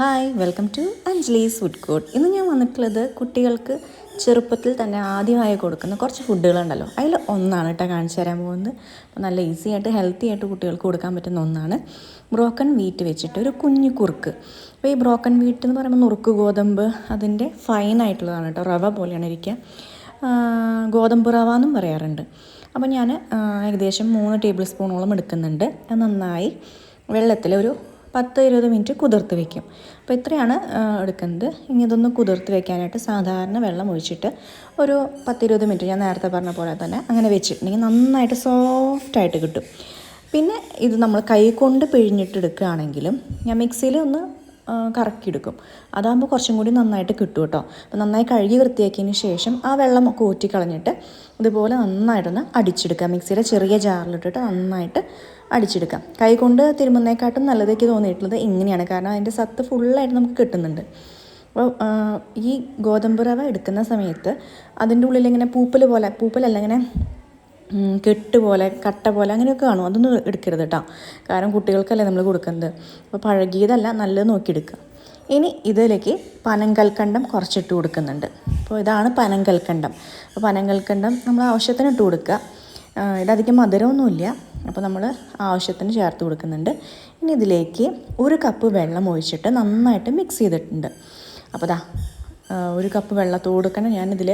Hi welcome to Anjali's food court ഇന്ന് ഞാൻ വന്നിട്ടുള്ളത് കുട്ടികൾക്ക് ചെറുപ്പത്തിൽ തന്നെ ആദ്യമായി കൊടുക്കുന്ന കുറച്ച് ഫുഡുകളുണ്ടല്ലോ. അതിൽ ഒന്നാണ് കേട്ടോ കാണിച്ചു തരാൻ പോകുന്നത്. അപ്പോൾ നല്ല ഈസി ആയിട്ട് ഹെൽത്തി ആയിട്ട് കുട്ടികൾക്ക് കൊടുക്കാൻ പറ്റുന്ന ഒന്നാണ്. ബ്രോക്കൺ വീറ്റ് വെച്ചിട്ട് ഒരു കുഞ്ഞു കുറുക്ക്. അപ്പോൾ ഈ ബ്രോക്കൺ വീറ്റ് എന്ന് പറയുമ്പോൾ നുറുക്ക് ഗോതമ്പ് അതിന്റെ ഫൈൻ ആയിട്ടുള്ളതാണ് കേട്ടോ. റവ പോലെയാണ് ഇരിക്കുക. ഗോതമ്പ് റവ എന്നും പറയാറുണ്ട്. അപ്പോൾ ഞാൻ ഏകദേശം മൂന്ന് ടേബിൾ സ്പൂണോളം എടുക്കുന്നുണ്ട്. നന്നായി വെള്ളത്തിൽ ഒരു പത്ത് ഇരുപത് മിനിറ്റ് കുതിർത്ത് വെക്കും. അപ്പോൾ ഇത്രയാണ് എടുക്കുന്നത്. ഇനി ഇതൊന്ന് കുതിർത്ത് വെക്കാനായിട്ട് സാധാരണ വെള്ളം ഒഴിച്ചിട്ട് ഒരു പത്തിരുപത് മിനിറ്റ് ഞാൻ നേരത്തെ പറഞ്ഞ പോലെ തന്നെ അങ്ങനെ വെച്ചിട്ടുണ്ടെങ്കിൽ നന്നായിട്ട് സോഫ്റ്റായിട്ട് കിട്ടും. പിന്നെ ഇത് നമ്മൾ കൈ കൊണ്ട് പിഴിഞ്ഞിട്ടെടുക്കുകയാണെങ്കിലും ഞാൻ മിക്സിയിൽ ഒന്ന് കറക്കിയെടുക്കും. അതാകുമ്പോൾ കുറച്ചും കൂടി നന്നായിട്ട് കിട്ടും കേട്ടോ. അപ്പോൾ നന്നായി കഴുകി വൃത്തിയാക്കിയതിന് ശേഷം ആ വെള്ളം ഒക്കെ കളഞ്ഞിട്ട് ഇതുപോലെ നന്നായിട്ടൊന്ന് അടിച്ചെടുക്കുക. മിക്സിയിലെ ചെറിയ ജാറിലിട്ടിട്ട് നന്നായിട്ട് അടിച്ചെടുക്കാം. കൈ കൊണ്ട് തിരുമുന്നേക്കാട്ടും നല്ലതേക്ക് തോന്നിയിട്ടുള്ളത് ഇങ്ങനെയാണ്. കാരണം അതിന്റെ സത്ത് ഫുള്ളായിട്ട് നമുക്ക് കിട്ടുന്നുണ്ട്. അപ്പോൾ ഈ ഗോതമ്പ് റവ എടുക്കുന്ന സമയത്ത് അതിന്റെ ഉള്ളിൽ ഇങ്ങനെ പൂപ്പൽ പോലെ പൂപ്പലല്ല ഇങ്ങനെ കെട്ട് പോലെ കട്ട പോലെ അങ്ങനെയൊക്കെ കാണും. അതൊന്നും എടുക്കരുത് കേട്ടോ. കാരണം കുട്ടികൾക്കല്ലേ നമ്മൾ കൊടുക്കുന്നത്. അപ്പോൾ പഴകിയതല്ല നല്ലത് നോക്കിയെടുക്കുക. ഇനി ഇതിലേക്ക് പനങ്കൽക്കണ്ടം കുറച്ചിട്ട് കൊടുക്കുന്നുണ്ട്. അപ്പോൾ ഇതാണ് പനങ്കൽക്കണ്ടം. അപ്പോൾ പനങ്കൽക്കണ്ടം നമ്മൾ ആവശ്യത്തിന് ഇട്ട് കൊടുക്കുക. ഇതധികം മധുരമൊന്നുമില്ല. അപ്പോൾ നമ്മൾ ആവശ്യത്തിന് ചേർത്ത് കൊടുക്കുന്നുണ്ട്. ഇനി ഇതിലേക്ക് ഒരു കപ്പ് വെള്ളം ഒഴിച്ചിട്ട് നന്നായിട്ട് മിക്സ് ചെയ്തിട്ടുണ്ട്. അപ്പോൾ ദാ ഒരു കപ്പ് വെള്ളത്തോട് തന്നെ ഞാനിതിൽ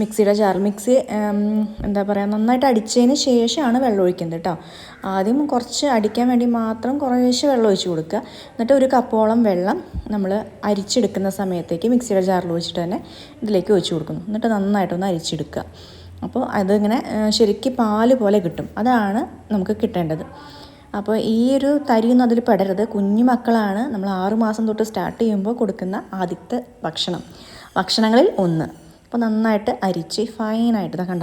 മിക്സിയുടെ ജാർ മിക്സി എന്താ പറയുക നന്നായിട്ട് അടിച്ചതിന് ശേഷമാണ് വെള്ളം ഒഴിക്കുന്നത് കേട്ടോ. ആദ്യം കുറച്ച് അടിക്കാൻ വേണ്ടി മാത്രം കുറേശ്ശെ വെള്ളം ഒഴിച്ച് കൊടുക്കുക. എന്നിട്ട് ഒരു കപ്പോളം വെള്ളം നമ്മൾ അരിച്ചെടുക്കുന്ന സമയത്തേക്ക് മിക്സിയുടെ ജാറിൽ ഒഴിച്ചിട്ട് തന്നെ ഇതിലേക്ക് ഒഴിച്ച് കൊടുക്കുന്നു. എന്നിട്ട് നന്നായിട്ടൊന്ന് അരിച്ചെടുക്കുക. അപ്പോൾ അതിങ്ങനെ ശരിക്ക് പാൽ പോലെ കിട്ടും. അതാണ് നമുക്ക് കിട്ടേണ്ടത്. അപ്പോൾ ഈ ഒരു തരിയൊന്നും അതിൽ പെടരുത്. കുഞ്ഞു മക്കളാണ് നമ്മൾ ആറു മാസം തൊട്ട് സ്റ്റാർട്ട് ചെയ്യുമ്പോൾ കൊടുക്കുന്ന ആദ്യത്തെ ഭക്ഷണം. ഭക്ഷണങ്ങളിൽ ഒന്ന്. അപ്പോൾ നന്നായിട്ട് അരിച്ച് ഫൈനായിട്ട് ഇതാ കണ്ട?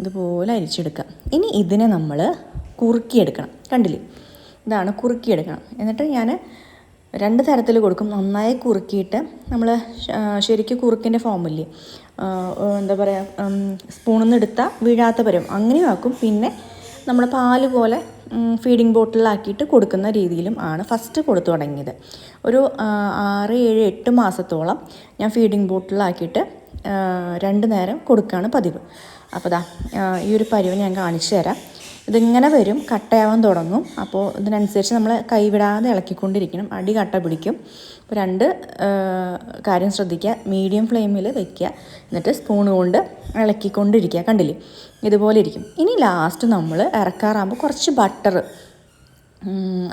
ഇതുപോലെ അരിച്ചെടുക്കുക. ഇനി ഇതിനെ നമ്മൾ കുറുക്കിയെടുക്കണം. കണ്ടില്ലേ? ഇതാണ് കുറുക്കിയെടുക്കണം. എന്നിട്ട് ഞാൻ രണ്ട് തരത്തിൽ കൊടുക്കും. നന്നായി കുറുക്കിയിട്ട് നമ്മൾ ശരിക്കും കുറുക്കിന്റെ ഫോമില്ലേ? എന്താ പറയുക സ്പൂണിൽ നിന്ന് എടുത്താൽ വീഴാത്ത പരം അങ്ങനെയും ആക്കും. പിന്നെ നമ്മൾ പാൽ പോലെ ഫീഡിങ് ബോട്ടിലാക്കിയിട്ട് കൊടുക്കുന്ന രീതിയിലും ആണ് ഫസ്റ്റ് കൊടുത്തു തുടങ്ങിയത്. ഒരു ആറ് ഏഴ് എട്ട് മാസത്തോളം ഞാൻ ഫീഡിങ് ബോട്ടിലാക്കിയിട്ട് രണ്ട് നേരം കൊടുക്കുകയാണ് പതിവ്. അപ്പോൾ ദാ ഈ ഒരു പരിവ് ഞാൻ കാണിച്ചു തരാം. ഇതിങ്ങനെ വരും കട്ടയാവാൻ തുടങ്ങും. അപ്പോൾ ഇതിനനുസരിച്ച് നമ്മൾ കൈവിടാതെ ഇളക്കിക്കൊണ്ടിരിക്കണം. അടി കട്ട പിടിക്കും. അപ്പോൾ രണ്ട് കാര്യം ശ്രദ്ധിക്കുക. മീഡിയം ഫ്ലെയിമിൽ വെക്കുക. എന്നിട്ട് സ്പൂൺ കൊണ്ട് ഇളക്കിക്കൊണ്ടിരിക്കുക. കണ്ടില്ലേ? ഇതുപോലെ ഇരിക്കും. ഇനി ലാസ്റ്റ് നമ്മൾ ഇറക്കാറാകുമ്പോൾ കുറച്ച് ബട്ടർ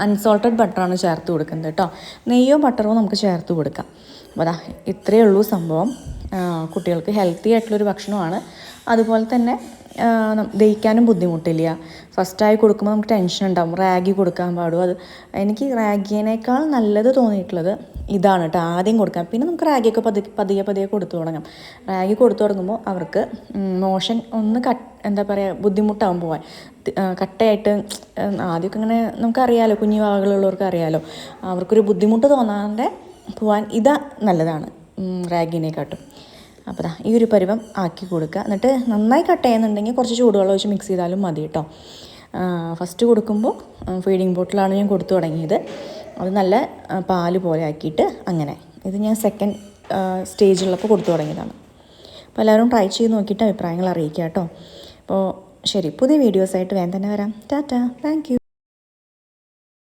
അൺസോൾട്ടഡ് ബട്ടറാണ് ചേർത്ത് കൊടുക്കുന്നത് കേട്ടോ. നെയ്യോ ബട്ടറോ നമുക്ക് ചേർത്ത് കൊടുക്കാം. അപ്പോൾ അതാ ഇത്രയേ ഉള്ളൂ സംഭവം. കുട്ടികൾക്ക് ഹെൽത്തി ആയിട്ടുള്ളൊരു ഭക്ഷണമാണ്. അതുപോലെ തന്നെ ദഹിക്കാനും ബുദ്ധിമുട്ടില്ല. ഫസ്റ്റായി കൊടുക്കുമ്പോൾ നമുക്ക് ടെൻഷൻ ഉണ്ടാവും. റാഗി കൊടുക്കാൻ പാടും. അത് എനിക്ക് റാഗിയേനേക്കാൾ നല്ലത് തോന്നിയിട്ടുള്ളത് ഇതാണ് കേട്ടോ ആദ്യം കൊടുക്കാം പിന്നെ നമുക്ക് റാഗിയൊക്കെ പതുക്കെ പതിയെ പതിയെ കൊടുത്തു തുടങ്ങാം. റാഗി കൊടുത്തു തുടങ്ങുമ്പോൾ അവർക്ക് മോഷൻ ഒന്ന് കട്ട് എന്താ പറയുക ബുദ്ധിമുട്ടാവും പോവാൻ. കട്ടയായിട്ട് ആദ്യമൊക്കെ ഇങ്ങനെ നമുക്കറിയാലോ കുഞ്ഞു വാകളുള്ളവർക്ക് അറിയാലോ. അവർക്കൊരു ബുദ്ധിമുട്ട് തോന്നാതെ പോവാൻ ഇതാ നല്ലതാണ്. റാഗിനെക്കാട്ടും അപ്പോൾ ദാ ഈ ഒരു പരുവം ആക്കി കൊടുക്കുക. എന്നിട്ട് നന്നായി കട്ട് ചെയ്യുന്നുണ്ടെങ്കിൽ കുറച്ച് ചൂടുവെള്ളം ഒഴിച്ച് മിക്സ് ചെയ്താലും മതി കേട്ടോ. ഫസ്റ്റ് കൊടുക്കുമ്പോൾ ഫീഡിങ് ബോട്ടിലാണ് ഞാൻ കൊടുത്തു തുടങ്ങിയത്. അത് നല്ല പാൽ പോലെ ആക്കിയിട്ട് അങ്ങനെ. ഇത് ഞാൻ സെക്കൻഡ് സ്റ്റേജിലുള്ളപ്പോൾ കൊടുത്തു തുടങ്ങിയതാണ്. അപ്പോൾ എല്ലാവരും ട്രൈ ചെയ്ത് നോക്കിയിട്ട് അഭിപ്രായങ്ങൾ അറിയിക്കുക കേട്ടോ. അപ്പോൾ ശരി പുതിയ വീഡിയോസായിട്ട് വേഗം തന്നെ വരാം. ടാറ്റ താങ്ക്